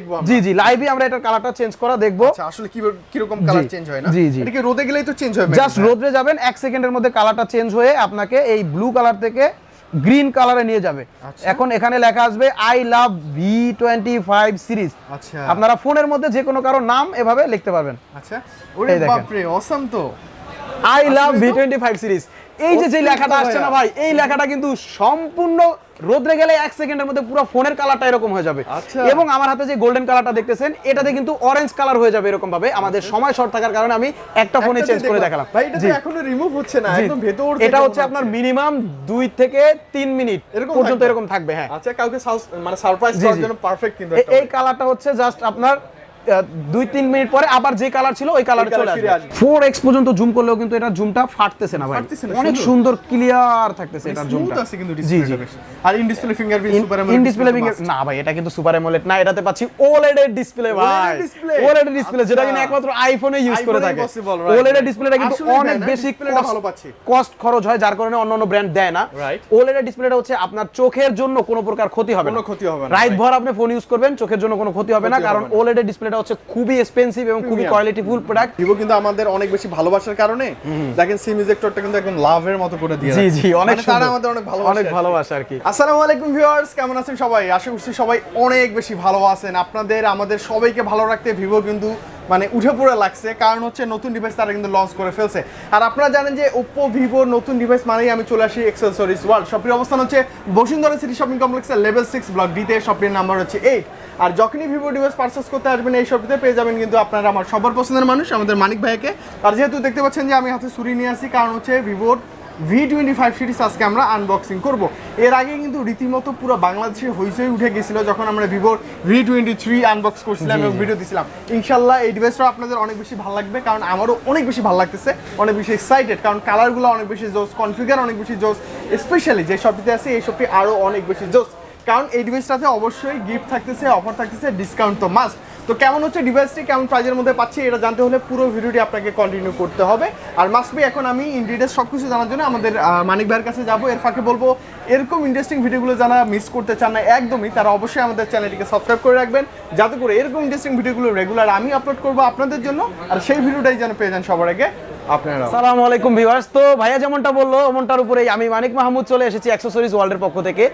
দেখব জি জি লাইভে আমরা এটার কালারটা চেঞ্জ করা দেখব। আচ্ছা আসলে কি কীরকম কালার জি, চেঞ্জ হয় না? জি, জি। এটা রোদে গেলেই তো চেঞ্জ হয় জাস্ট রোদ্রে যাবেন এক সেকেন্ডের মধ্যে কালারটা চেঞ্জ হয়ে আপনাকে এই ব্লু কালার থেকে গ্রিন কালারে নিয়ে যাবে। আচ্ছা। এখন এখানে লেখা আসবে I love V twenty five series আচ্ছা। আপনারা ফোনের মধ্যে যে কোনো কারও নাম এভাবে লিখতে পারবেন। আচ্ছা। ওরে তো। I love V twenty five series এই যে যে লেখাটা আসছে না ভাই এই লেখাটা কিন্তু সম্পূর্ণ রোদ্রে গেলে এক সেকেন্ডের মধ্যে পুরো ফোনের কালারটা এরকম হয়ে যাবে। আচ্ছা। এবং আমার হাতে যে গোল্ডেন কালারটা দেখতেছেন এটাতে কিন্তু অরেঞ্জ কালার হয়ে যাবে এরকম ভাবে আমাদের সময় শর্ট থাকার কারণে আমি একটা ফোনে চেঞ্জ করে দেখালাম। ভাই এটা তো এখনও রিমুভ হচ্ছে না একদম ভেতর এটা হচ্ছে আপনার মিনিমাম দুই থেকে তিন মিনিট এরকম পর্যন্ত এরকম থাকবে হ্যাঁ। আচ্ছা কাউকে মানে সারপ্রাইজ করার জন্য পারফেক্ট কিন্তু এই কালারটা হচ্ছে জাস্ট আপনার দুই তিন মিনিট পরে আবার যে কালার ছিল ওই কালার চলে আসবে। ফোর এক্স পর্যন্ত জুম করলেও কিন্তু এটা জুমটা ফাটতেছে না ভাই অনেক সুন্দর। ক্লিয়ার থাকতেছে জুমটা G G R in display fingerprint super in display না ভাই এটা কিন্তু সুপার অ্যামোলেড না এটাতে পাচ্ছি ওএলইডি এর ডিসপ্লে ভাই? ওএলইডি ডিসপ্লে যেটা কিনা আচ্ছা। একমাত্র আইফোনে ইউজ করে থাকে ওএলইডি right. ডিসপ্লেটা কিন্তু অনেক বেশি ভালো পাচ্ছি। কস্ট খরচ হয় যার কারণে অন্য অন্য ব্র্যান্ড দেয় না Right. ওএলইডি ডিসপ্লেটা হচ্ছে আপনার চোখের জন্য কোনো প্রকার ক্ষতি হবে না কোনো ক্ষতি হবে না, রাইট ভর আপনি ফোন ইউজ করবেন চোখের জন্য কোনো ক্ষতি হবে না কারণ হবে না। ওএলইডি ডিসপ্লেটা হচ্ছে খুবই এক্সপেন্সিভ এবং খুবই. কোয়ালিটিফুল প্রোডাক্ট ভিভো কিন্তু আমাদের অনেক বেশি ভালোবাসার কারণে দেখেন সিম ইজেক্টরটা কিন্তু একদম লাভের মতো করে দিয়ে জি জি অনেক মানে তারা। আমাদের অনেক ভালো অনেক ভালোবাসা আর কি। আসসালামু আলাইকুম ভিউয়ার্স কেমন আছেন সবাই? আশা করছি সবাই অনেক বেশি ভালো আছেন। আপনাদের আমাদের সবাইকে ভালো রাখতে ভিভো কিন্তু মানে উঠে পড়ে লাগছে। কারণ হচ্ছে নতুন ডিভাইস তারা কিন্তু লঞ্চ করে ফেলছে। আর আপনারা জানেন যে ওপ্পো ভিভোর নতুন ডিভাইস মানেই আমি চলে আসি এক্সেসরিজ ওয়ার্ল্ড শপের অবস্থান হচ্ছে বসুন্ধরা সিটি শপিং কমপ্লেক্সের লেভেল সিক্স ব্লক ডিতে শপের নাম্বার হচ্ছে এইট আর যখনই ভিভো ডিভাইস পারচেস করতে আসবেন, এই শপটিতে পেয়ে যাবেন কিন্তু আপনারা আমার সবার পছন্দের মানুষ, আমাদের মানিক ভাইকে আর যেহেতু দেখতে পাচ্ছেন যে আমি হাতে ছুরি নিয়ে আসি, কারণ হচ্ছে ভিভোর ভি টোয়েন্টি ফাইভ সিরিজ আজকে আমরা আনবক্সিং করব। এর আগে কিন্তু রীতিমতো পুরো বাংলাদেশে হইচই উঠে গেছিল যখন আমরা ভিভোর ভি টোয়েন্টি থ্রি আনবক্স করছিলাম এবং ভিডিও দিছিলাম। ইনশাল্লাহ এই ডিভাইসটা আপনাদের অনেক বেশি ভালো লাগবে কারণ আমারও অনেক বেশি ভালো লাগতেছে অনেক বেশি এক্সাইটেড কারণ কালারগুলো অনেক বেশি জোস কনফিগার অনেক বেশি জোস স্পেশালি যে শপটিতে আছে এই শপটি আরও অনেক বেশি জোস। কারণ এই ডিভাইসটাতে অবশ্যই গিফট থাকতেছে অফার থাকতেছে ডিসকাউন্ট তো মাস্ট তো কেমন হচ্ছে ডিভাইসটি কেমন প্রাইজের মধ্যে পাচ্ছি, এটা জানতে হলে পুরো ভিডিওটি আপনাকে কন্টিনিউ করতে হবে। আর মাস্ট বি এখন আমি ইন সব কিছু জানার জন্য আমাদের মানিক ভাইয়ের কাছে যাব। এর ফাঁকে বলব, এরকম ইন্টারেস্টিং ভিডিওগুলো যারা মিস করতে চান না, একদমই তারা অবশ্যই আমাদের চ্যানেলটিকে সাবস্ক্রাইব করে রাখবেন, যাতে করে এরকম ইন্টারেস্টিং ভিডিওগুলো রেগুলার আমি আপলোড করব আপনাদের জন্য। আর সেই ভিডিওটাই যেন পেয়ে যান সবার আগে। আপনারা সালামু আলাইকুম ভিউয়ার্স। তো ভাইয়া যেমনটা বলল ওমনটার উপরেই আমি মানিক মাহমুদ চলে এসেছি অ্যাক্সেসরিজ ওয়ার্ল্ডের পক্ষ থেকে।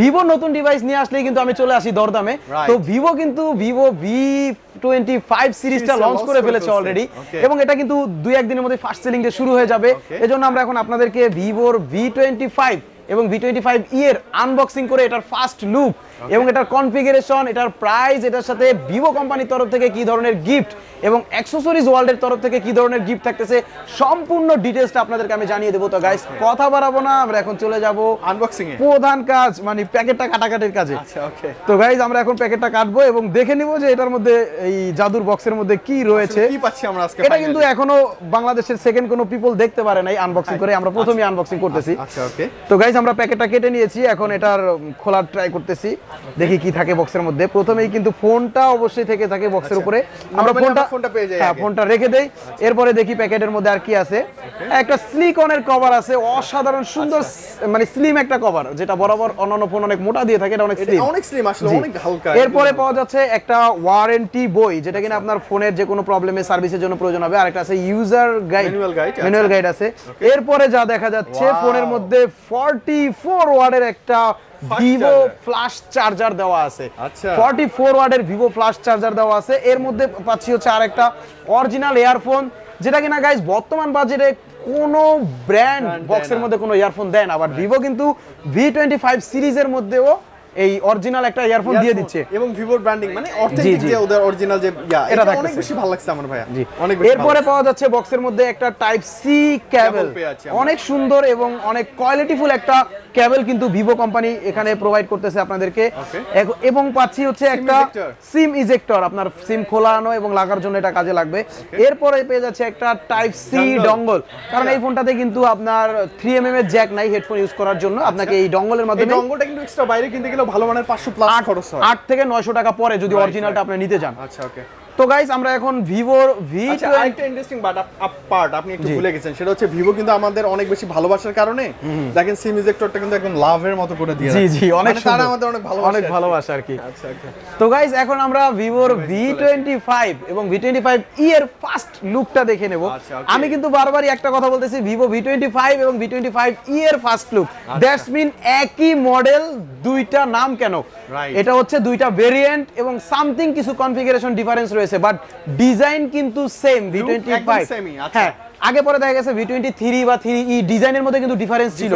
ভিভো নতুন ডিভাইস নিয়ে আসলেই কিন্তু আমি চলে আসি দরদামে। তো ভিভো কিন্তু ভিভো ভি টোয়েন্টি ফাইভ সিরিজটা লঞ্চ করে ফেলেছে অলরেডি এবং এটা কিন্তু দুই একদিনের মধ্যে ফার্স্ট সেলিং শুরু হয়ে যাবে. এজন্য আমরা এখন আপনাদেরকে ভিভোর ভি টোয়েন্টি ফাইভ এবং ভি টোয়েন্টি ফাইভ ই এর আনবক্সিং করে এটার ফার্স্ট লুক এবং এটার কনফিগারেশন এটার প্রাইস এটার সাথে ভিভো কোম্পানির তরফ থেকে কি ধরনের গিফট এবং অ্যাক্সেসরিজ ওয়ার্ল্ডের তরফ থেকে কি ধরনের গিফট থাকতেছে সম্পূর্ণ ডিটেলসটা আপনাদেরকে আমি জানিয়ে দেবো। তো গাইস কথা বাড়াবো না আমরা এখন চলে যাব আনবক্সিং এ? প্রধান কাজ মানে প্যাকেটটা কাটাকাটির কাজে। আচ্ছা ওকে তো গাইজ আমরা এখন প্যাকেটটা কাটবো এবং দেখে নিব যে এটার মধ্যে এই জাদুর বক্সের মধ্যে কি রয়েছে। কি পাচ্ছি আমরা আজকে এটা কিন্তু এখনও বাংলাদেশের সেকেন্ড কোনো পিপল দেখতে পারে নাই আনবক্সিং করে আমরা প্রথমেই আনবক্সিং করতেছি। আচ্ছা ওকে তো গাইজ আমরা প্যাকেটটা কেটে নিয়েছি এখন এটার খোলার ট্রাই করতেছি। দেখি কি থাকে বক্সের মধ্যে। প্রথমেই কিন্তু ফোনটা অবশ্যই থেকে থাকে বক্সের উপরে। আমরা ফোনটা ফোনটা পেয়ে যাই হ্যাঁ ফোনটা রেখে দেই। এরপরে দেখি প্যাকেটের মধ্যে আর কি আছে। একটা স্লিকনের কভার আছে। অসাধারণ সুন্দর আচ্ছা। মানে স্লিম একটা কভার যেটা বরাবর অন্যান্য ফোন অনেক মোটা দিয়ে থাকে এটা অনেক স্লিম অনেক স্লিম আসলে অনেক হালকা এরপরে পাওয়া যাচ্ছে একটা ওয়ারেন্টি বই যেটা কিনা আপনার ফোনের যে কোনো প্রবলেমে সার্ভিসের জন্য প্রয়োজন হবে। আর একটা আছে ইউজার গাইড আচ্ছা। ম্যানুয়াল গাইড আছে। এরপরে যা দেখা যাচ্ছে ফোনের মধ্যে 44 ওয়াটের একটা ভিভো। ফ্ল্যাশ চার্জার দেওয়া আছে। আচ্ছা। 44 ওয়াটের ভিভো ফ্ল্যাশ চার্জার দেওয়া আছে। এর মধ্যে পাচ্ছি হচ্ছে আরেকটা অরিজিনাল ইয়ারফোন যেটা কিনা গাইস বর্তমান বাজেটে কোনো ব্র্যান্ড বক্সের মধ্যে কোনো ইয়ারফোন দেয় না। আবার ভিভো কিন্তু ভি টোয়েন্টি ফাইভ সিরিজের মধ্যেও এই অরিজিনাল একটা ইয়ারফোন দিয়ে দিচ্ছে। এবং ভিভোর ব্র্যান্ডিং মানে অথেন্টিক। যে ওদের অরিজিনাল যে এটা অনেক বেশি ভালো লাগছে আমার ভাইয়া। জি। অনেক বেশি এরপরে পাওয়া যাচ্ছে বক্সের মধ্যে একটা টাইপ সি আমরা। অনেক সুন্দর এবং অনেক কোয়ালিটিফুল একটা ক্যাবেল কিন্তু ভিভো কোম্পানি এখানে প্রোভাইড করতেছে আপনাদেরকে. এবং পাচ্ছি হচ্ছে একটা সিম ইজেক্টর আপনার সিম খোলানো এবং লাগার জন্য এটা কাজে লাগবে। এরপরে পেয়ে যাচ্ছে একটা টাইপ সি ডঙ্গল কারণ এই ফোনটাতে কিন্তু আপনার থ্রি এম এম এর জ্যাক নাই হেডফোন ইউজ করার জন্য। আপনাকে এই ডঙ্গলের মাধ্যমে ডঙ্গলটা কিন্তু এক্সট্রা বাইরে কিনতে গেলে ভালো মানের 500 প্লাস খরচ হয়। আট থেকে নয়শো টাকা পরে যদি অরিজিনালটা আপনি নিতে চান। আচ্ছা ওকে তো গাইস আমরা এখন ভিভোর ভি আচ্ছা আরেকটা ইন্টারেস্টিং বাট পার্ট আপনি একটু ভুলে গেছেন। সেটা হচ্ছে ভিভো কিন্তু আমাদের অনেক বেশি ভালোবাসার কারণে দেখেন সিম ইজেক্টরটা কিন্তু একদম লাভের মতো করে দিয়ে জি জি অনেক মানে তারা আমাদের অনেক ভালোবাসে অনেক। ভালোবাসা আর কি। আচ্ছা আচ্ছা। তো গাইস এখন আমরা ভিভোর ভি টোয়েন্টি ফাইভ এবং ভি টোয়েন্টি ফাইভ ই এর ফার্স্ট লুকটা দেখে নেব। আচ্ছা, আমি কিন্তু বারবারই একটা কথা বলতেছি ভিভো ভি টোয়েন্টি ফাইভ এবং ভি টোয়েন্টি ফাইভ ই এর ফার্স্ট লুক। দ্যাটস মিন একই মডেল দুইটা নাম কেন. এটা হচ্ছে দুইটা ভেরিয়েন্ট এবং সামথিং কিছু কনফিগারেশন ডিফারেন্স রয়েছে বাট ডিজাইন কিন্তু সেম ভি টোয়েন্টি একদম ফাইভ same-ই, আচ্ছা। হ্যাঁ আগে পরে দেখা গেছে ভি টোয়েন্টি থ্রি বা থ্রি ই ডিজাইনের মধ্যে কিন্তু ডিফারেন্স ছিল.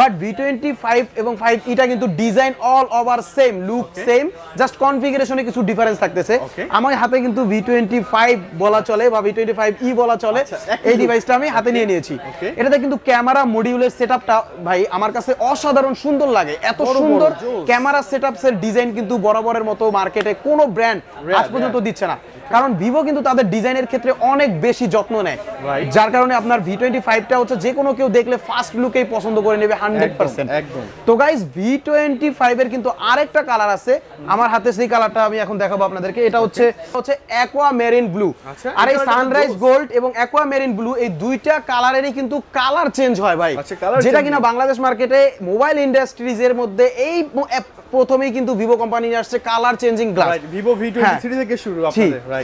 বাট ভি টোয়েন্টি ফাইভ এবং ফাইভ ইটা কিন্তু design all over same look same just কনফিগারেশনে কিছু ডিফারেন্স থাকতেছে। আমার হাতে কিন্তু ভি টোয়েন্টি ফাইভ বলা চলে বা ভি টোয়েন্টি ফাইভ ই বলা চলে আচ্ছা, এই ডিভাইসটা আমি হাতে নিয়ে নিয়েছি। এটাতে কিন্তু ক্যামেরা মডিউলের সেটআপটা ভাই আমার কাছে অসাধারণ সুন্দর লাগে। এত সুন্দর। ক্যামেরা সেটআপস এর ডিজাইন কিন্তু বরাবরের মতো মার্কেটে কোনো ব্র্যান্ড আজ পর্যন্ত দিচ্ছে না। কারণ ভিভো কিন্তু তাদের ডিজাইনের ক্ষেত্রে অনেক বেশি যত্ন নেয়. যার কারণে আপনার ভি টোয়েন্টি ফাইভটা হচ্ছে যে কোনো কেউ দেখলে ফার্স্ট লুকেই পছন্দ করে নেবে হান্ড্রেড পার্সেন্ট একদম। তো গাইস ভি টোয়েন্টি ফাইভের কিন্তু আরেকটা কালার আছে। আমার হাতে সেই কালারটা আমি এখন দেখাবো আপনাদেরকে। এটা হচ্ছে হচ্ছে অ্যাকোয়া মেরিন ব্লু আর এই সানরাইজ গোল্ড এবং অ্যাকোয়া মেরিন ব্লু এই দুইটা কালারেরই কিন্তু কালার চেঞ্জ হয় ভাই। আচ্ছা, যেটা কিনা বাংলাদেশ মার্কেটে মোবাইল ইন্ডাস্ট্রিজের মধ্যে এই প্রথমেই কিন্তু ভিভো কোম্পানি নিয়ে আসছে colour changing glass Vivo V twenty three থেকে শুরু?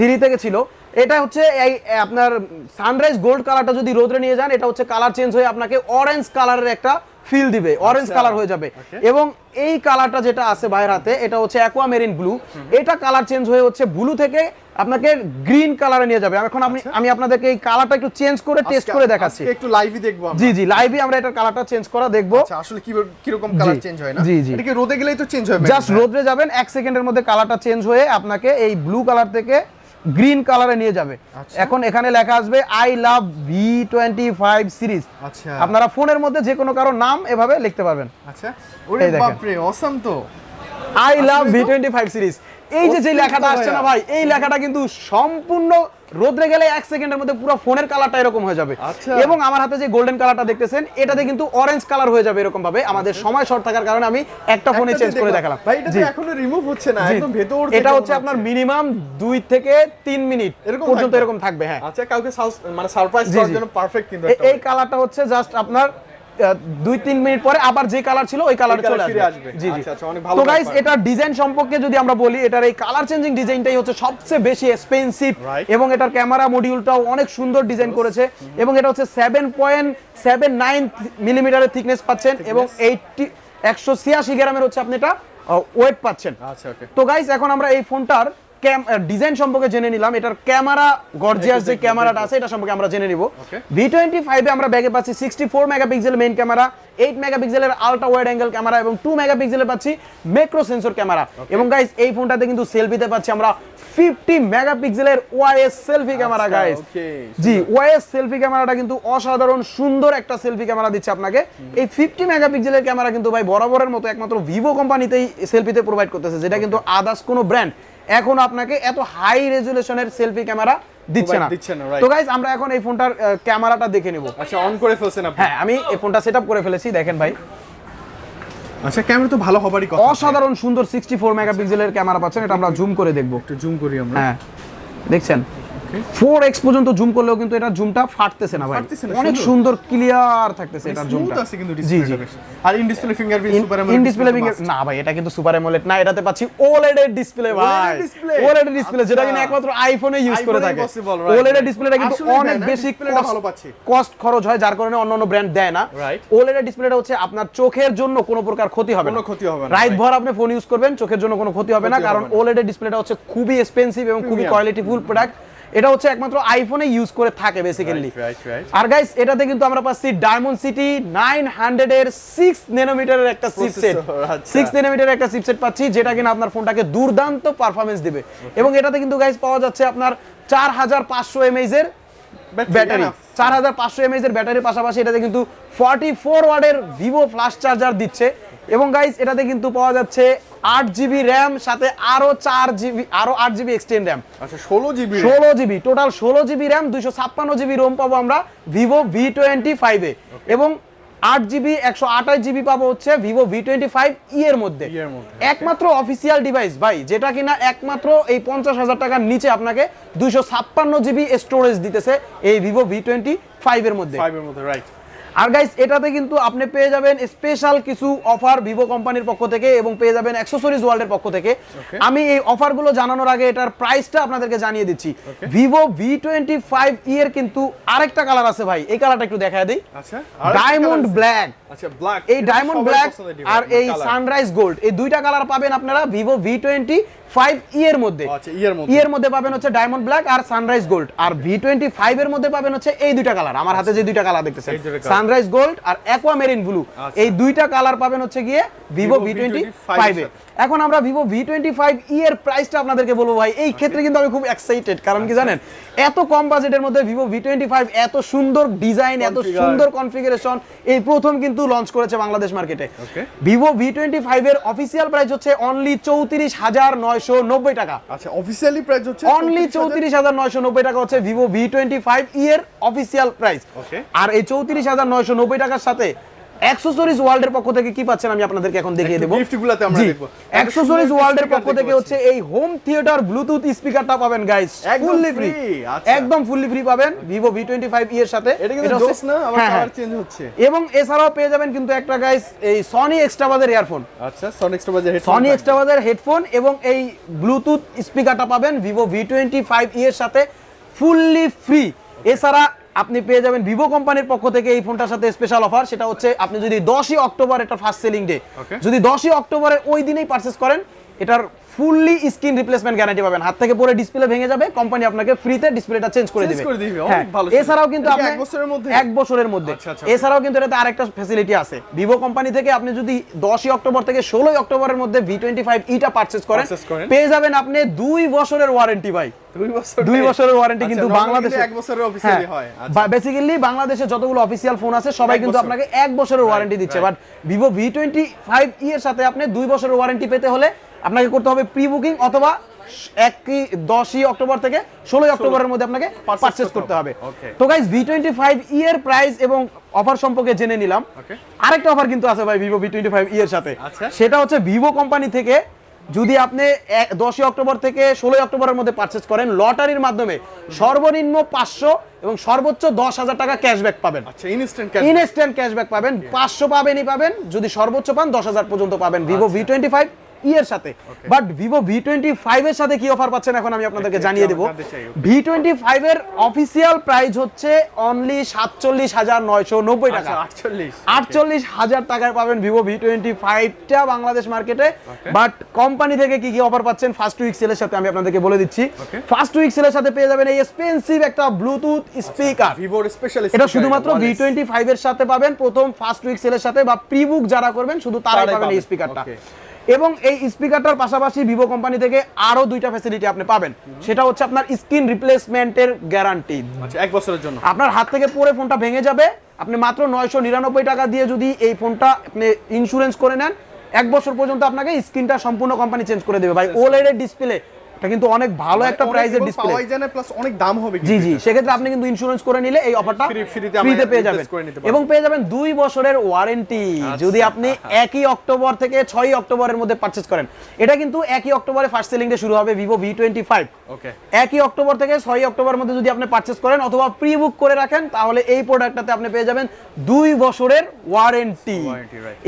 থ্রি থেকে ছিল। এটা হচ্ছে এই আপনার সানরাইজ গোল্ড কালারটা যদি রোদরে নিয়ে যান এটা হচ্ছে কালার চেঞ্জ হয়ে আপনাকে অরেঞ্জ কালারের একটা ফিল দিবে। অরেঞ্জ আচ্ছা, কালার হয়ে যাবে। এবং এই কালারটা যেটা আছে বাইরের হাতে এটা হচ্ছে অ্যাকোয়ামেরিন ব্লু এটা কালার চেঞ্জ হয়ে হচ্ছে ব্লু থেকে আপনাকে গ্রিন কালারে নিয়ে যাবে। এখন আমি আমি আপনাদেরকে এই কালারটা একটু চেঞ্জ করে টেস্ট করে দেখাচ্ছি। একটু লাইভই দেখব আমরা। জি জি লাইভে আমরা এটার কালারটা চেঞ্জ করা দেখব। আচ্ছা আসলে কি কীরকম কালার চেঞ্জ হয় না? জি, জি। এটা কি রোদে গেলেই তো চেঞ্জ হবে জাস্ট রোদে যাবেন এক সেকেন্ডের মধ্যে কালারটা চেঞ্জ হয়ে আপনাকে এই ব্লু কালার থেকে গ্রিন কালারে নিয়ে যাবে। আচ্ছা। এখন এখানে লেখা আসবে I love V twenty five series আচ্ছা। আপনারা ফোনের মধ্যে যে কোনো কারও নাম এভাবে লিখতে পারবেন। আচ্ছা। তো। I love V twenty five series এই যে যে লেখাটা আসছে না ভাই এই লেখাটা কিন্তু সম্পূর্ণ রোদ্রে গেলে এক সেকেন্ডের মধ্যে পুরো ফোনের কালারটা এরকম হয়ে যাবে। আচ্ছা। এবং আমার হাতে যে গোল্ডেন কালারটা দেখতেছেন এটাতে কিন্তু অরেঞ্জ কালার হয়ে যাবে এরকম ভাবে আমাদের সময় শর্ট থাকার কারণে আমি একটা ফোনে চেঞ্জ করে দেখালাম। ভাই এটা তো এখনও রিমুভ হচ্ছে না একদম ভেতর এটা হচ্ছে আপনার মিনিমাম দুই থেকে তিন মিনিট এরকম পর্যন্ত এরকম থাকবে হ্যাঁ। আচ্ছা কাউকে মানে সারপ্রাইজ করার জন্য পারফেক্ট কিন্তু এই কালারটা হচ্ছে জাস্ট আপনার দুই তিন মিনিট পরে আবার যে কালার ছিল ওই কালার চলে আসবে। জি জি। আচ্ছা, আচ্ছা, তো গাইস। এটার ডিজাইন সম্পর্কে যদি আমরা বলি এটার এই কালার চেঞ্জিং ডিজাইনটাই হচ্ছে সবচেয়ে বেশি এক্সপেন্সিভ এবং এটার ক্যামেরা মডিউলটাও অনেক সুন্দর ডিজাইন করেছে এবং এটা হচ্ছে সেভেন পয়েন্ট সেভেন নাইন মিলিমিটারের থিকনেস পাচ্ছেন এবং এইটটি একশো ছিয়াশি গ্রামের হচ্ছে আপনি এটা ওয়েট পাচ্ছেন। আচ্ছা ওকে তো গাইস এখন আমরা এই ফোনটার ডিজাইন সম্পর্কে জেনে নিলাম। এটার ক্যামেরা গর্জিয়াস যে ক্যামেরাটা আছে এটা সম্পর্কে আমরা জেনে নিব। ভি টোয়েন্টি ফাইভে আমরা ব্যাগে পাচ্ছি sixty four megapixel main camera eight মেগাপিক্সেলের আলট্রা ওয়াইড অ্যাঙ্গেল ক্যামেরা এবং টু মেগাপিক্সেলের পাচ্ছি মেক্রো সেন্সর ক্যামেরা এবং গাইস এই ফোনটাতে কিন্তু সেলফিতে পাচ্ছি আমরা ফিফটি মেগাপিক্সেলের ওয়াইএস সেলফি ক্যামেরা গাইস জি ওয়াইএস সেলফি ক্যামেরাটা কিন্তু অসাধারণ সুন্দর একটা সেলফি ক্যামেরা দিচ্ছে আপনাকে। এই ফিফটি মেগাপিক্সেলের ক্যামেরা কিন্তু ভাই বরাবরের মতো একমাত্র ভিভো কোম্পানিতেই সেলফিতে প্রোভাইড করতেছে যেটা কিন্তু আদার্স কোনো ব্র্যান্ড এখন আপনাকে এত হাই রেজুলেশনের সেলফি ক্যামেরা দিচ্ছে না। তো গাইস আমরা এখন এই ফোনটার ক্যামেরাটা দেখে নিব। আচ্ছা অন করে ফেলছেন আপনি? হ্যাঁ আমি এই ফোনটা সেটআপ করে ফেলেছি দেখেন ভাই। আচ্ছা ক্যামেরা তো ভালো হবারই কথা। অসাধারণ সুন্দর সিক্সটি ফোর মেগাপিক্সেলের ক্যামেরা পাচ্ছেন এটা আমরা জুম করে দেখব। একটু জুম করি আমরা। হ্যাঁ দেখছেন? ফোর এক্স পর্যন্ত জুম করলেও কিন্তু এটা জুমটা ফাটতেছে না ভাই অনেক সুন্দর। ক্লিয়ার থাকতেছে এটার স্মুথ জুমটা আছে কিন্তু জি জি আর in display fingerprint super in display finger না ভাই এটা কিন্তু সুপার অ্যামোলেড না এটাতে পাচ্ছি ওলেড এর ডিসপ্লে ভাই? ওলেড ডিসপ্লে যেটা কিনা আচ্ছা। একমাত্র আইফোনে ইউজ করে থাকে ওলেড এর ডিসপ্লেটা কিন্তু অনেক বেশি ভালো পাচ্ছি। কস্ট খরচ হয় যার কারণে অন্যান্য ব্র্যান্ড দেয় না. ওলেড এর ডিসপ্লেটা হচ্ছে আপনার চোখের জন্য কোনো প্রকার ক্ষতি হবে কোনো ক্ষতি হবে না, রাইট ভর আপনি ফোন ইউজ করবেন চোখের জন্য কোনো ক্ষতি হবে না কারণ না। ওলেড এর ডিসপ্লেটা হচ্ছে খুবই এক্সপেন্সিভ এবং খুবই. কোয়ালিটিফুল প্রোডাক্ট এটা হচ্ছে একমাত্র আইফোনে ইউজ করে থাকে বেসিক্যালি আর গাইস এটাতে কিন্তু আমরা পাচ্ছি ডায়মন্ড সিটি নাইন হান্ড্রেড এর সিক্স নেনোমিটারের একটা চিপসেট Processor, আচ্ছা। সিক্স একটা চিপসেট পাচ্ছি যেটা কিনা আপনার ফোনটাকে দুর্দান্ত পারফরমেন্স দিবে। এবং এটাতে কিন্তু গাইস পাওয়া যাচ্ছে আপনার চার হাজার পাঁচশো এমএইচ এর ব্যাটারি চার হাজার পাঁচশো এমএইচ এর ব্যাটারির পাশাপাশি এটাতে কিন্তু ফর্টি ফোর ওয়ার্ডের ভিভো ফ্লাশ চার্জার দিচ্ছে। এবং গাইস এটাতে কিন্তু পাওয়া যাচ্ছে আট জিবি র্যাম সাথে আরও চার জিবি আরও আট জিবি এক্সটেন্ড র্যাম আচ্ছা ষোলো জিবি ষোলো জিবি টোটাল ষোলো জিবি র্যাম দুইশো ছাপ্পান্ন জিবি রোম পাবো আমরা ভিভো ভি টোয়েন্টি ফাইভে এবং আট জিবি একশো আঠাশ জিবি পাবো হচ্ছে Vivo V twenty five E এর মধ্যে। E একমাত্র অফিসিয়াল ডিভাইস ভাই যেটা কিনা একমাত্র এই পঞ্চাশ হাজার টাকার নিচে আপনাকে দুইশো ছাপ্পান্ন জিবি স্টোরেজ দিতেছে এই ভিভো ভি টোয়েন্টি ফাইভ এর মধ্যে। ফাইভের মধ্যে রাইট আর গাইস এটাতে কিন্তু আপনি পেয়ে যাবেন স্পেশাল কিছু অফার ভিভো কোম্পানির পক্ষ থেকে এবং পেয়ে যাবেন অ্যাক্সেসরিজ ওয়ার্ল্ডের পক্ষ থেকে। আমি এই অফারগুলো জানানোর আগে এটার প্রাইসটা আপনাদেরকে জানিয়ে দিচ্ছি। Vivo V twenty five E এর কিন্তু আরেকটা কালার আছে ভাই এই কালারটা একটু দেখা দিই। আচ্ছা ডায়মন্ড ব্ল্যাক আচ্ছা ব্ল্যাক এই ডায়মন্ড ব্ল্যাক আর এই সানরাইজ গোল্ড এই দুইটা কালার পাবেন আপনারা Vivo V twenty five E এর মধ্যে আচ্ছা ইয়ের মধ্যে। ই এর মধ্যে পাবেন হচ্ছে ডায়মন্ড ব্ল্যাক আর সানরাইজ গোল্ড আর ভি টোয়েন্টি ফাইভ এর মধ্যে পাবেন হচ্ছে এই দুইটা কালার আমার হাতে যে দুইটা কালার দেখতেছেন। সানরাইজ গোল্ড আর অ্যাকোয়া মেরিন ব্লু আচ্ছা। এই দুইটা কালার পাবেন হচ্ছে গিয়ে Vivo Vivo V twenty V25 five এ। এখন আমরা Vivo V twenty five E এর প্রাইসটা আপনাদেরকে বলব ভাই। এই ক্ষেত্রে কিন্তু আমি খুব এক্সাইটেড কারণ কি জানেন এত কম বাজেটের মধ্যে ভিভো ভি টোয়েন্টি ফাইভ এত সুন্দর ডিজাইন এত সুন্দর কনফিগারেশন এই প্রথম কিন্তু লঞ্চ করেছে বাংলাদেশ মার্কেটে ভিভো ভি টোয়েন্টি ফাইভ এর অফিসিয়াল প্রাইস হচ্ছে অনলি চৌত্রিশ হাজার নয়শো নব্বই টাকা। আচ্ছা অফিসিয়ালি প্রাইস হচ্ছে অনলি চৌত্রিশ হাজার নয়শো নব্বই টাকা হচ্ছে Vivo V twenty five E এর অফিসিয়াল প্রাইস আর এই চৌত্রিশ হাজার নয়শো নব্বই টাকার সাথে অ্যাক্সেসরিজ ওয়ার্ল্ডের পক্ষ থেকে কি পাচ্ছেন আমি আপনাদেরকে এখন দেখিয়ে দেবো। gift গুলাতে আমরা দেখব। অ্যাক্সেসরিজ ওয়ার্ল্ডের পক্ষ থেকে হচ্ছে এই হোম থিয়েটার ব্লুটুথ স্পিকারটা পাবেন গাইস ফুললি ফ্রি আচ্ছা। একদম ফুললি ফ্রি পাবেন ভিভো ভি টোয়েন্টি এর সাথে। এটা কিন্তু জোস না? আবার হ্যাঁ, হ্যাঁ। কালার চেঞ্জ হচ্ছে। এবং এছাড়াও পেয়ে যাবেন কিন্তু একটা গাইস এই সনি এক্সট্রাবাজের ইয়ারফোন আচ্ছা সনিক স্টোবাজের হেডফোন সনি এক্সট্রাবাজের হেডফোন এবং এই ব্লুটুথ স্পিকারটা পাবেন ভিভো ভি টোয়েন্টি ফাইভ এর সাথে। ফুললি ফ্রি এছাড়া আপনি পেয়ে যাবেন ভিভো কোম্পানির পক্ষ থেকে এই ফোনটার সাথে স্পেশাল অফার সেটা হচ্ছে আপনি যদি দশই অক্টোবর এটা ফার্স্ট সেলিং ডে যদি দশই অক্টোবরের ওই দিনেই পারচেস করেন এটার ফুললি স্ক্রিন রিপ্লেসমেন্ট গ্যারান্টি পাবেন। হাত থেকে পরে ডিসপ্লে ভেঙে যাবে কোম্পানি আপনাকে ফ্রিতে ডিসপ্লেটা চেঞ্জ করে দিবে। হ্যাঁ, এছাড়াও কিন্তু আপনি এক বছরের মধ্যে? এক বছরের মধ্যে। আচ্ছা, আচ্ছা, এছাড়াও কিন্তু এটাতে আরেকটা ফ্যাসিলিটি আছে। ভিভো কোম্পানি থেকে আপনি যদি দশই অক্টোবর থেকে ষোলোই অক্টোবরের মধ্যে ভি টোয়েন্টি ফাইভ ইটা পারচেস করেন পেয়ে যাবেন আপনি দুই বছরের ওয়ারেন্টি ভাই। দুই বছরের ওয়ারেন্টি আচ্ছা, কিন্তু বাংলাদেশে এক বছরের অফিসিয়ালি হয়। আচ্ছা। বেসিক্যালি বাংলাদেশে যতগুলো অফিসিয়াল ফোন আছে সবাই কিন্তু আপনাকে এক বছরের ওয়ারেন্টি দিচ্ছে। But Vivo V twenty five E এর সাথে আপনি দুই বছরের ওয়ারেন্টি পেতে হলে আপনাকে করতে হবে প্রি বুকিং অথবা একই দশই অক্টোবর থেকে ষোলোই অক্টোবরের মধ্যে আপনাকে পারচেস করতে হবে। তো guys V twenty five E এর প্রাইস এবং অফার সম্পর্কে জেনে নিলাম। আরেকটা অফার কিন্তু আছে ভাই Vivo V twenty five E সাথে। আচ্ছা। সেটা হচ্ছে ভিভো কোম্পানি থেকে যদি আপনি দশই অক্টোবর থেকে ষোলোই অক্টোবরের মধ্যে পারচেস করেন লটারির মাধ্যমে সর্বনিম্ন পাঁচশো এবং সর্বোচ্চ দশ হাজার টাকা ক্যাশব্যাক পাবেন। আচ্ছা ইনস্ট্যান্ট ক্যাশ ইনস্ট্যান্ট ক্যাশব্যাক পাবেন। পাঁচশো পাবেনই পাবেন যদি সর্বোচ্চ পান দশ হাজার পর্যন্ত পাবেন Vivo V twenty five E এর সাথে। But Vivo V twenty five এর সাথে কি অফার পাচ্ছেন এখন আমি আপনাদেরকে জানিয়ে দেবো. ভি টোয়েন্টি ফাইভ এর অফিসিয়াল প্রাইস হচ্ছে অনলি সাতচল্লিশ হাজার নয়শো নব্বই টাকা। আচ্ছা 48 আটচল্লিশ হাজার টাকায় পাবেন ভিভো ভি টোয়েন্টি ফাইভটা বাংলাদেশ মার্কেটে বাট কোম্পানি থেকে কি কি অফার পাচ্ছেন? ফার্স্ট উইক সেলের সাথে আমি আপনাদেরকে বলে দিচ্ছি। ফার্স্ট উইক সেলের সাথে পেয়ে যাবেন এই এক্সপেন্সিভ একটা ব্লুটুথ স্পিকার ভিভোর স্পেশাল এটা শুধুমাত্র ভি টোয়েন্টি ফাইভ এর সাথে পাবেন। প্রথম ফার্স্ট উইক সেলের সাথে বা প্রি বুক যারা করবেন শুধু তারাই পাবেন এই স্পিকারটা. এবং এই স্পিকারটার পাশাপাশি ভিভো কোম্পানি থেকে আরও দুইটা ফ্যাসিলিটি আপনি পাবেন। সেটা হচ্ছে আপনার স্ক্রিন রিপ্লেসমেন্টের গ্যারান্টি আচ্ছা এক বছরের জন্য। আপনার হাত থেকে পরে ফোনটা ভেঙে যাবে। আপনি মাত্র নয়শো নিরানব্বই টাকা দিয়ে যদি এই ফোনটা আপনি ইন্স্যুরেন্স করে নেন এক বছর পর্যন্ত আপনাকে স্ক্রিনটা সম্পূর্ণ কোম্পানি চেঞ্জ করে দেবে। ভাই ওলেড ডিসপ্লে এটা কিন্তু অনেক ভালো একটা মানে প্রাইসের people ডিসপ্লে পাওয়াই যায় না প্লাস অনেক দাম হবে জি জি সেক্ষেত্রে আপনি কিন্তু ইন্স্যুরেন্স করে নিলে এই অফারটা ফ্রিতে পেয়ে যাবেন। এবং পেয়ে যাবেন দুই বছরের ওয়ারেন্টি আচ্ছা। যদি আপনি একই অক্টোবর থেকে ছয়ই অক্টোবরের মধ্যে করেন। এটা কিন্তু একই অক্টোবরে ফার্স্ট সেলিং শুরু হবে Vivo V twenty five okay একই অক্টোবর থেকে ছয়ই অক্টোবরের মধ্যে যদি আপনি পারচেস করেন অথবা প্রি বুক করে রাখেন তাহলে এই প্রোডাক্টটাতে আপনি পেয়ে যাবেন দুই বছরের ওয়ারেন্টি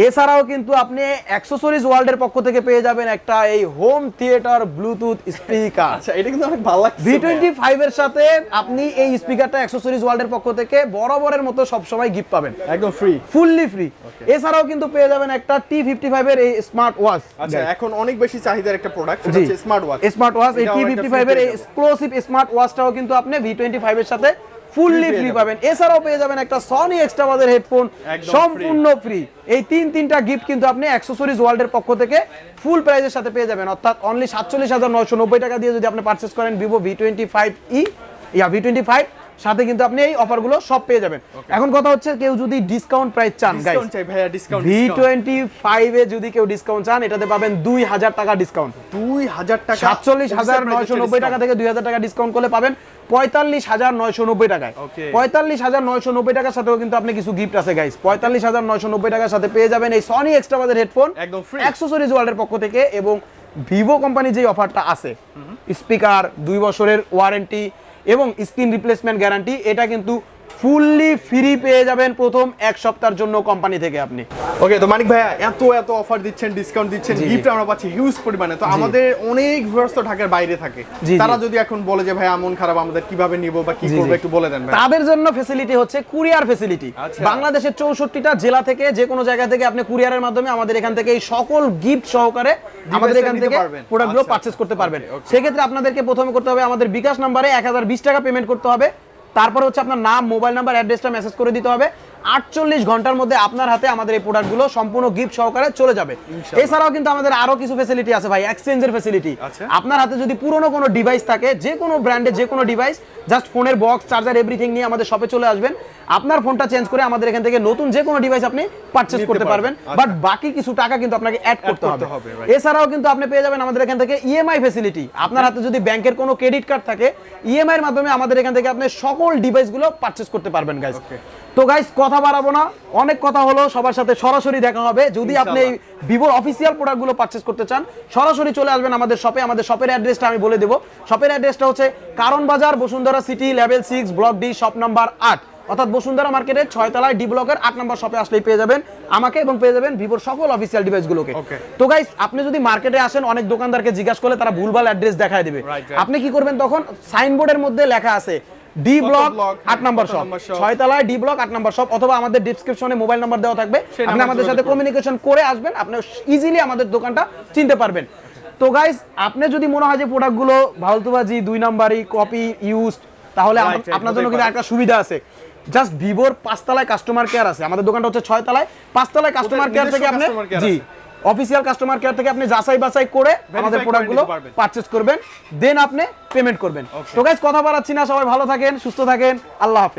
এছাড়াও কিন্তু আপনি অ্যাক্সেসরিজ ওয়ার্ল্ডের পক্ষ থেকে পেয়ে যাবেন একটা এই হোম থিয়েটার ব্লুটুথ স্পিকার। আচ্ছা এটা কিন্তু অনেক ভালো লাগছে। ভি টোয়েন্টি ফাইভ এর সাথে আপনি এই স্পিকারটা অ্যাকসেসরিজ ওয়ার্ল্ডের পক্ষ থেকে বরাবরের মতো সবসময় গিফট পাবেন। একদম ফ্রি ফুললি ফ্রি এছাড়াও কিন্তু পেয়ে যাবেন একটা টি ফিফটি ফাইভ এর এই স্মার্ট ওয়াচ আচ্ছা এখন অনেক বেশি চাহিদার একটা প্রোডাক্ট সেটা হচ্ছে স্মার্ট ওয়াচ স্মার্ট ওয়াচ এই এটাও টি একটা ফিফটি free ফাইভ এর। এক্সক্লুসিভ স্মার্ট ওয়াচটাও কিন্তু আপনি ভি টোয়েন্টি ফাইভ এর সাথে ফুললি ফ্রি পাবেন। এছাড়াও পেয়ে যাবেন একটা সনি এক্সট্রা বাজার হেডফোন সম্পূর্ণ ফ্রি এই তিন তিনটা গিফট কিন্তু আপনি অ্যাক্সেসরিজ ওয়ার্ল্ডের পক্ষ থেকে ফুল প্রাইজের সাথে পেয়ে যাবেন। অর্থাৎ অনলি সাতচল্লিশ হাজার নয়শো নব্বই টাকা দিয়ে যদি আপনি পারচেস করেন Vivo V twenty five E ইয়া ভি টোয়েন্টি ফাইভ সাথে কিন্তু আপনি এই অফারগুলো সব পেয়ে যাবেন। এখন কথা হচ্ছে কেউ যদি ডিসকাউন্ট প্রাইস চান ভি টোয়েন্টি ফাইভে যদি কেউ ডিসকাউন্ট চান এটাতে পাবেন দুই হাজার টাকা ডিসকাউন্ট দুই হাজার টাকা সাতচল্লিশ হাজার নয়শো নব্বই টাকা থেকে দুই হাজার টাকা ডিসকাউন্ট করলে পাবেন পঁয়তাল্লিশ হাজার নয়শো নব্বই টাকায়। পঁয়তাল্লিশ হাজার নয়শো নব্বই টাকার সাথেও কিন্তু আপনি কিছু গিফট আছে গাইস পঁয়তাল্লিশ হাজার নয়শো নব্বই টাকার সাথে পেয়ে যাবেন এই সনি এক্সট্রা বাজার হেডফোন একদম। অ্যাক্সেসরিজ ওয়ার্ল্ডের পক্ষ থেকে এবং ভিভো কোম্পানির যে অফারটা আছে স্পিকার দুই বছরের ওয়ারেন্টি এবং স্ক্রিন রিপ্লেসমেন্ট গ্যারান্টি এটা কিন্তু ফুললি ফ্রি পেয়ে যাবেন প্রথম এক সপ্তাহের জন্য কোম্পানি থেকে আপনি ওকে তো মানিক ভাইয়া এত এত অফার দিচ্ছেন ডিসকাউন্ট দিচ্ছেন। গিফট আমরা পাচ্ছি হিউজ পরিমাণে তো আমাদের অনেক ভিউয়ার্স তো ঢাকার বাইরে থাকে। তারা যদি এখন বলে যে ভাই এমন খারাপ আমাদের কীভাবে নিব বা কি করব। একটু বলে দেন তাদের জন্য ফেসিলিটি হচ্ছে কুরিয়ার আচ্ছা। বাংলাদেশের চৌষট্টিটা জেলা থেকে যে কোনো জায়গা থেকে আপনি কুরিয়ারের মাধ্যমে আমাদের এখান থেকে এই সকল গিফট সহকারে আমাদের এখান থেকে পারবেন। প্রোডাক্টগুলো আচ্ছা, পারচেস করতে পারবেন okay, okay. সেক্ষেত্রে আপনাদেরকে প্রথমে করতে হবে আমাদের বিকাশ নাম্বারে এক হাজার বিশ টাকা পেমেন্ট করতে হবে তারপর হচ্ছে আপনার নাম মোবাইল নাম্বার অ্যাড্রেসটা মেসেজ করে দিতে হবে। আটচল্লিশ ঘণ্টার মধ্যে আপনার হাতে আমাদের এই প্রোডাক্টগুলো সম্পূর্ণ গিফট সহকারে চলে যাবে। এছাড়াও কিন্তু আমাদের আরও কিছু ফেসিলিটি আছে ভাই এক্সচেঞ্জের ফেসিলিটি আচ্ছা। আপনার হাতে যদি পুরনো কোনো ডিভাইস থাকে যে কোনো ব্র্যান্ডের যে কোনো ডিভাইস জাস্ট ফোনের বক্স চার্জার এভরিথিং নিয়ে আমাদের শপে চলে আসবেন। আপনার ফোনটা চেঞ্জ করে আমাদের এখান থেকে নতুন যে কোনো ডিভাইস আপনি পারচেজ করতে পারবেন। বাট বাকি কিছু টাকা কিন্তু আপনাকে অ্যাড করতে হবে। এছাড়াও কিন্তু আপনি পেয়ে যাবেন আমাদের এখান থেকে ইএমআই ফেসিলিটি আপনার হাতে যদি ব্যাংকের কোনো ক্রেডিট কার্ড থাকে ইএমআই এর মাধ্যমে আমাদের এখান থেকে আপনি সকল ডিভাইসগুলো পারচেজ করতে পারবেন Okay. তো গাইস কথা বাড়াবো না। অনেক কথা হলো সবার সাথে সরাসরি দেখা হবে। যদি আপনি এই ভিভোর অফিসিয়াল প্রোডাক্টগুলো পারচেজ করতে চান সরাসরি চলে আসবেন আমাদের শপে আমাদের শপের অ্যাড্রেসটা আমি বলে দেবো। শপের অ্যাড্রেসটা হচ্ছে কারণ বাজার Bashundhara city level six block D shop number আট। অর্থাৎ বসুন্ধরা মার্কেটের ছয়তলায় ডি ব্লকের আট নম্বর শপে আসলেই পেয়ে যাবেন আমাকে এবং পেয়ে যাবেন ভিভোর সকল অফিসিয়াল ডিভাইসগুলোকে. তো গাইস আপনি যদি মার্কেটে আসেন অনেক দোকানদারকে জিজ্ঞাসা করলে তারা ভুলভাল অ্যাড্রেস দেখায় দেবে. আপনি কি করবেন তখন? সাইনবোর্ডের মধ্যে লেখা আছে ডি ব্লক আট নম্বর শপ shop? ছয়তলায় ডি ব্লক আট নম্বর শপ অথবা আমাদের ডিসক্রিপশনে মোবাইল নাম্বার দেওয়া থাকবে। আপনি আমাদের সাথে কমিউনিকেশন করে আসবেন আপনি ইজিলি আমাদের দোকানটা চিনতে পারবেন। তো গাইস আপনি যদি মনে হয় যে প্রোডাক্টগুলো ভালতুবাজি দুই নাম্বারই কপি ইউজ তাহলে আপনার জন্য কিন্তু একটা সুবিধা আছে। জাস্ট ভিভোর পাঁচতলায় কাস্টমার কেয়ার আছে। আমাদের দোকানটা হচ্ছে ছয় ছয়তলায়। পাঁচতলায় কাস্টমার কেয়ার থেকে আপনি জি। অফিসিয়াল কাস্টমার কেয়ার থেকে আপনি যাচাই বাছাই করে আমাদের প্রোডাক্ট প্রোডাক্টগুলো পারচেস পারচেজ করবেন দেন আপনি পেমেন্ট করবেন. তো গাইজ কথা বাড়াচ্ছি না সবাই ভালো থাকেন সুস্থ থাকেন আল্লাহ হাফেজ।